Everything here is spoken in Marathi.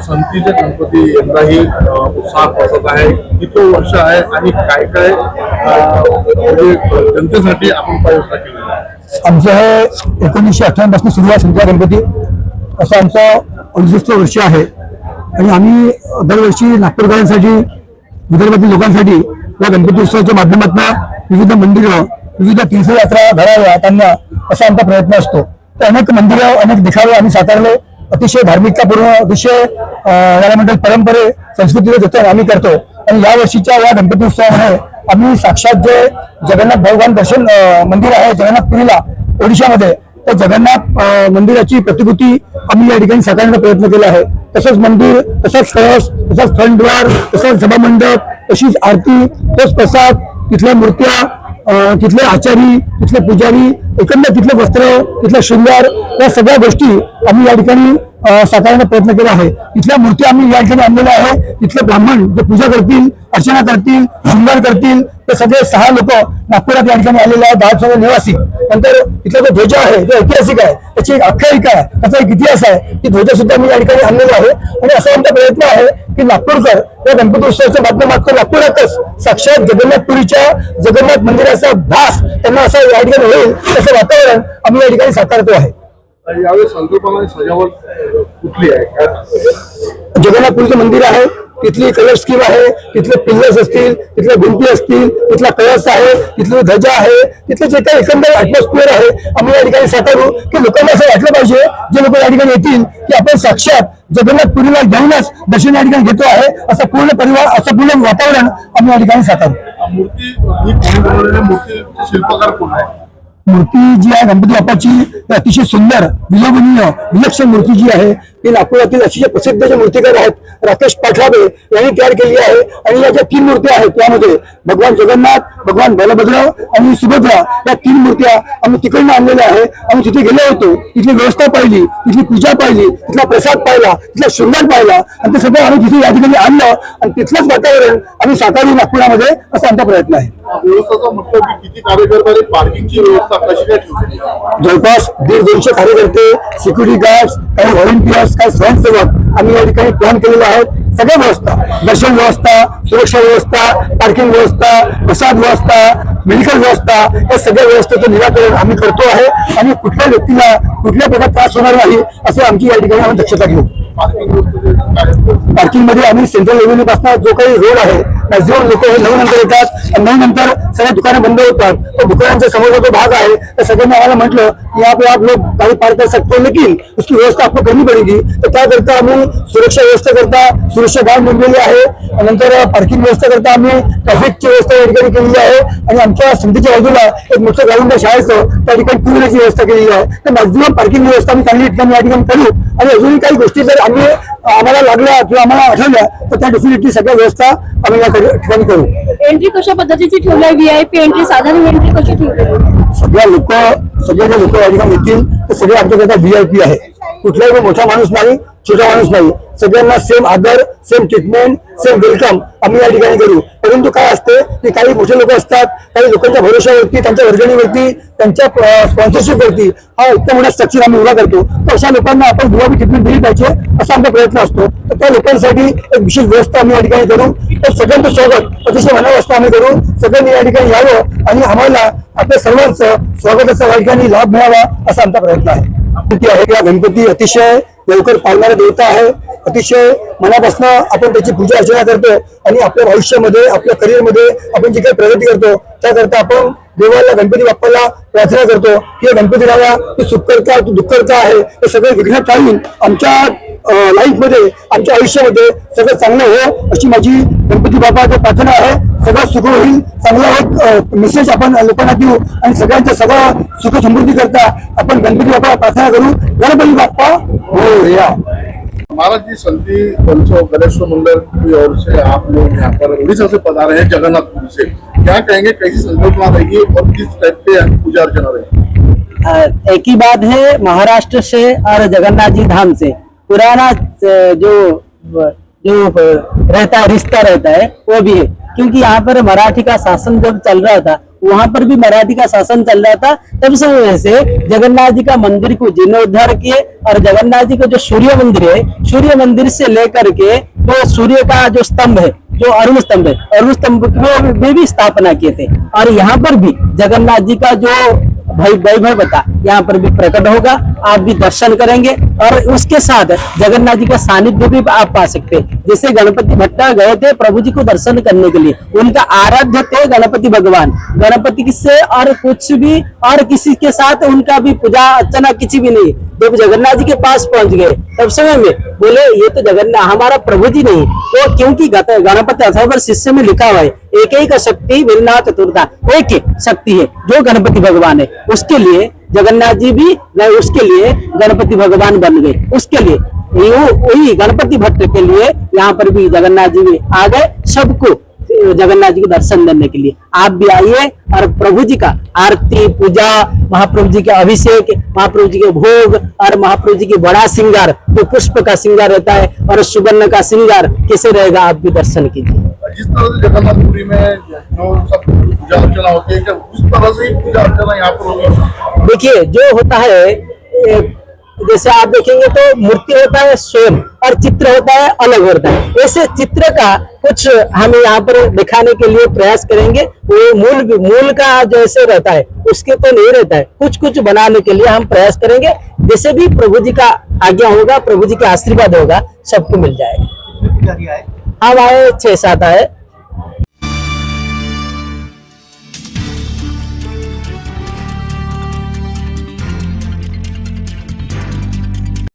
संतीचे गणपती यंदाही उत्साहात बसत आहे. किती वर्ष आहे आणि काय काय म्हणजे जनतेसाठी आपण उपाययोजना केलेल्या आमचं हे एकोणीसशे अठ्ठ्याण्णपासून सुरू आहे संख्या गणपती. असं आमचं अडुसष्ट वर्ष आहे. आणि आम्ही दरवर्षी नागपूरकरांसाठी विदर्भातील लोकांसाठी या गणपती उत्सवाच्या माध्यमातून विविध मंदिरं विविध तीर्थयात्रा घडाव्या त्यांना असा आमचा प्रयत्न असतो. तर अनेक मंदिरं अनेक दिखावे आम्ही साकारले. अतिशय धार्मिकतापूर्ण अतिशय याला म्हणतात परंपरे संस्कृतीचं जतन आम्ही करतो. आणि या वर्षीच्या या गणपती उत्सवामुळे आम्ही साक्षात जे जगन्नाथ भगवान दर्शन मंदिर आहे जगन्नाथपुरीला ओडिशामध्ये त्या जगन्नाथ मंदिराची प्रतिकृती आम्ही या ठिकाणी साकारण्याचा प्रयत्न केला आहे. तसंच मंदिर तसंच कळस तसंच फ्रंटद्वार तसंच सभामंडप तशीच आरती तोच प्रसाद तिथल्या मूर्त्या तिथले आचारी तिथले पुजारी एकंदर तिथले वस्त्र तिथला शृंगार या सगळ्या गोष्टी आम्ही या ठिकाणी साकारण्याचा प्रयत्न केला आहे. तिथल्या मूर्ती आम्ही या ठिकाणी आणलेल्या आहे तिथले ब्राह्मण जे पूजा करतील अर्चना करतील शृंगार करतील ते सगळे सहा लोक नागपुरात या ठिकाणी आलेले आहेत. दहा सगळे निवासी. नंतर तिथला जो ध्वज आहे जो ऐतिहासिक आहे त्याची एक आख्यायिका आहे त्याचा एक इतिहास आहे ती ध्वज सुद्धा मी या ठिकाणी आणलेला आहे. आणि असा आमचा प्रयत्न आहे की नागपूरकर या गणपती उत्सवाच्या माध्यमातून नागपुरातच साक्षात जगन्नाथपुरीच्या जगन्नाथ मंदिराचा भास त्यांना असं या ठिकाणी होईल तसं वातावरण आम्ही या ठिकाणी साकारतो आहे. यावेळी संकल्पना आणि सजावट अ, कुठली आहे? काय? जगन्नाथपुरीचं मंदिर आहे तिथली कलर स्कीम आहे तिथले पिल्लर्स असतील तिथल्या भिंती असतील तिथला कळस आहे तिथलं ध्वजा आहे तिथलं जे काही एकंदर अॅटमॉस्फिअर आहे आम्ही या ठिकाणी साकारू की लोकांना असं वाटलं पाहिजे जे लोक या ठिकाणी येतील की आपण साक्षात जगन्नाथपुरीला जाऊनच दर्शन या ठिकाणी घेतो आहे. असं पूर्ण परिवार असं पूर्ण वातावरण आम्ही या ठिकाणी साकारू मूर्ती मूर्ती शिल्पकार कोण आहे? मूर्ती जी आहे गणपती बाप्पाची अतिशय सुंदर विलोभनीय विलक्षण मूर्ती जी आहे ती नागपुरातील अतिशय प्रसिद्ध जे मूर्तीकार आहेत राकेश पाठराबे यांनी तयार केली आहे. आणि या ज्या तीन मूर्त्या आहेत त्यामध्ये भगवान जगन्नाथ भगवान बलभद्र आणि सुभद्रा या तीन मूर्त्या आम्ही तिकडनं आणलेल्या आहे आम्ही तिथे गेलो होतो तिथली व्यवस्था पाहिली तिथली पूजा पाहिली तिथला प्रसाद पाहिला तिथला शृंगार पाहिला. आणि ते सगळं आम्ही तिथे या ठिकाणी आणलं आणि तिथलंच वातावरण आम्ही साकारू नागपुरामध्ये असा आमचा प्रयत्न आहे. व्यवस्थाचा म्हटलं की किती कार्यकर्ता पार्किंगची व्यवस्था जवळपास दीड दोनशे कार्यकर्ते सिक्युरिटी गार्ड्स काही व्हॉलेंटियर्स काही स्वयंसेवक आम्ही या ठिकाणी प्लॅन केलेले आहेत. सगळ्या व्यवस्था दर्शन व्यवस्था सुरक्षा व्यवस्था पार्किंग व्यवस्था प्रसाद व्यवस्था मेडिकल व्यवस्था या सगळ्या व्यवस्थेचं निराकरण आम्ही करतो आहे. आणि कुठल्या व्यक्तीला कुठल्या प्रकार त्रास होणार नाही असं आमची या ठिकाणी आम्ही दक्षता घेऊ. पार्किंगमध्ये आम्ही सेंट्रल रेव्हेन्यू पासून जो काही रोड आहे मॅक्झिमम लोक हे नऊ नंतर येतात आणि नऊ नंतर सगळ्या दुकानं बंद होतात. तर दुकानांच्या समोरचा जो भाग आहे तर सगळ्यांनी आम्हाला म्हटलं की आप आप लोग गाड़ी पार कर सकते लेकिन उसकी व्यवस्था आपको करनी पड़ेगी तर त्याकरता आम्ही सुरक्षा व्यवस्था करता सुरक्षा गार्ड नेमलेली आहे. नंतर पार्किंग व्यवस्था करता आम्ही ट्रॅफिकची व्यवस्था या ठिकाणी केलेली आहे. आणि आमच्या समितीच्या बाजूला एक मोठं ग्राउंड शाळेचं. त्या ठिकाणी टू व्हीलरची व्यवस्था केलेली आहे. तर मॅक्झिमम पार्किंग व्यवस्था आम्ही चांगली ठिकाणी या ठिकाणी करू. आणि अजूनही काही गोष्टी जर आम्ही आम्हाला लागल्या किंवा आम्हाला आठवल्या तर त्या डेफिनेटली सगळ्या व्यवस्था आम्ही या ठिकाणी करू. एंट्री कशा पद्धतीची ठेवली आहे व्हीआयपी एंट्री साधारण एंट्री कशी ठेवली? सगळ्या लोक सगळे जे लोक या ठिकाणी येतील ते सगळे आमच्याकरता व्हीआयपी आहे. कुठलाही मोठा माणूस नाही छोटा माणूस नाही. सगळ्यांना सेम आदर सेम ट्रीटमेंट सेम वेलकम आम्ही या ठिकाणी करू. परंतु काय असते की काही मोठे लोक असतात काही लोकांच्या भरोशावरती त्यांच्या वर्गणीवरती त्यांच्या स्पॉन्सरशिप वरती हा इतका मोठा स्ट्रक्चर आम्ही उभा करतो. तर अशा लोकांना आपण गुलाबी ट्रीटमेंट दिली पाहिजे असा आमचा प्रयत्न असतो. तर त्या लोकांसाठी एक विशेष व्यवस्था आम्ही या ठिकाणी करू. तर सगळ्यांचं स्वागत अतिशय मनावस्था आम्ही करू. सगळ्यांनी या ठिकाणी यावं आणि आम्हाला आपल्या सर्वांचं स्वागताचा या ठिकाणी लाभ मिळावा असा आमचा प्रयत्न आहे. आहे. गणपती अतिशय लवकर पाळणारा देवता आहे. अतिशय मनापासून आपण त्याची पूजा अर्चना करतो आणि आपल्या भविष्यामध्ये आपल्या करिअरमध्ये आपण जी काही प्रगती करतो त्याकरता आपण देवाला गणपती बाप्पाला प्रार्थना करतो की हे गणपती राजा तू सुखकर्ता तू दुःखकर्ता आहे? हे सगळं विघ्न टाळून आमच्या लाईफमध्ये आमच्या आयुष्यामध्ये सगळं चांगलं हो अशी माझी गणपती बाप्पाची प्रार्थना आहे सगळं सुख होईल. चांगला एक मेसेज आपण लोकांना देऊ आणि सगळ्यांचं सगळं सुख समृद्धी करता. आपण गणपती बाप्पाला प्रार्थना करू. गणपती बाप्पा हो या. महाराज जी संती पंचो गणेश मंडल की ओर से आप लोग यहाँ पर उड़ीसा से पधारे हैं जगन्नाथपुरी से। क्या कहेंगे, कैसी संकल्पना रहेगी और किस टाइप पे पूजा अर्चना रहेगी? एक ही बात है, महाराष्ट्र से और जगन्नाथ जी धाम से। पुराना जो जो रहता है, रिश्ता रहता है, वो भी है। क्योंकि यहाँ पर मराठी का शासन जब चल रहा था वहाँ पर भी मराठी का शासन चल रहा था, तब से वैसे जगन्नाथ जी का मंदिर को जीर्णोद्धार किए और जगन्नाथ जी का जो सूर्य मंदिर है, सूर्य मंदिर से लेकर के वो तो सूर्य का जो स्तंभ है, जो अरुण स्तंभ है, अरुण स्तंभ में भी स्थापना किए थे। और यहाँ पर भी जगन्नाथ जी का जो भाई भाई वैभव बता, यहाँ पर भी प्रकट होगा, आप भी दर्शन करेंगे और उसके साथ जगन्नाथ जी का सानिध्य भी आप पा सकते हैं। जैसे गणपति भट्टा गए थे प्रभु जी को दर्शन करने के लिए, उनका आराध्य थे गणपति भगवान। गणपति से और कुछ भी और किसी के साथ उनका भी पूजा अर्चना किसी भी नहीं। जब जगन्नाथ जी के पास पहुँच गए। तब समय में बोले, ये तो जगन्नाथ हमारा प्रभु जी नहीं, वो तो क्योंकि गणपति अथर्व शिष्य में लिखा हुआ है एक एक शक्ति भिन्ना चतुर्था एक ही शक्ति है, जो गणपति भगवान है। उसके लिए जगन्नाथ जी भी उसके लिए गणपति भगवान बन गए। उसके लिए वही गणपति भट्ट के लिए यहाँ पर भी जगन्नाथ जी भी आ गए, सबको जगन्नाथ जी के दर्शन करने के लिए। आप भी आइए और प्रभु जी का आरती पूजा महाप्रभु जी का अभिषेक महाप्रभु जी के भोग और महाप्रभु जी की बड़ा श्रृंगार जो तो पुष्प का श्रृंगार रहता है और सुवर्ण का श्रृंगार कैसे रहेगा? आप भी दर्शन कीजिए। जिस तरह से जगन्नाथपुरी में जो सब पूजा अर्चना होती है उस तरह से पूजा अर्चना यहाँ पर होगी? देखिए जो होता है जैसे आप देखेंगे तो मूर्ति होता है स्वयं। और चित्र होता है अलग होता है। ऐसे चित्र का कुछ हम यहाँ पर दिखाने के लिए प्रयास करेंगे। वो मूल मूल का जैसे रहता है उसके तो नहीं रहता है। कुछ कुछ बनाने के लिए हम प्रयास करेंगे। जैसे भी प्रभु जी का आज्ञा होगा प्रभु जी का आशीर्वाद होगा सबको मिल जाएगा। हम आए छह सात आए।